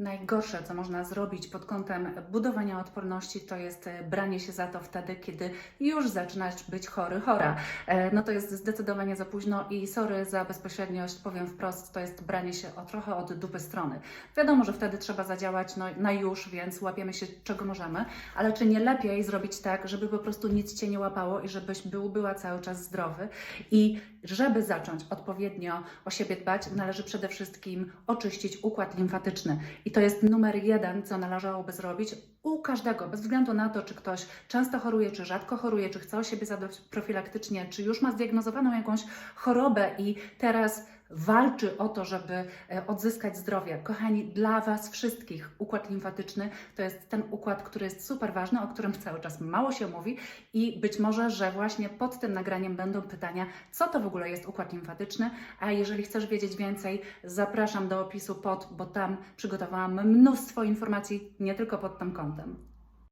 Najgorsze, co można zrobić pod kątem budowania odporności, to jest e, branie się za to wtedy, kiedy już zaczynasz być chory, chora. E, No to jest zdecydowanie za późno i sorry za bezpośredniość, powiem wprost, to jest branie się o trochę od dupy strony. Wiadomo, że wtedy trzeba zadziałać no, na już, więc łapiemy się czego możemy, ale czy nie lepiej zrobić tak, żeby po prostu nic Cię nie łapało i żebyś był, była cały czas zdrowy i żeby zacząć odpowiednio o siebie dbać, należy przede wszystkim oczyścić układ limfatyczny. I to jest numer jeden, co należałoby zrobić u każdego, bez względu na to, czy ktoś często choruje, czy rzadko choruje, czy chce o siebie zadbać profilaktycznie, czy już ma zdiagnozowaną jakąś chorobę i teraz walczy o to, żeby e, odzyskać zdrowie. Kochani, dla Was wszystkich układ limfatyczny to jest ten układ, który jest super ważny, o którym cały czas mało się mówi i być może, że właśnie pod tym nagraniem będą pytania, co to w ogóle jest układ limfatyczny, a jeżeli chcesz wiedzieć więcej, zapraszam do opisu pod, bo tam przygotowałam mnóstwo informacji, nie tylko pod tym kątem. them.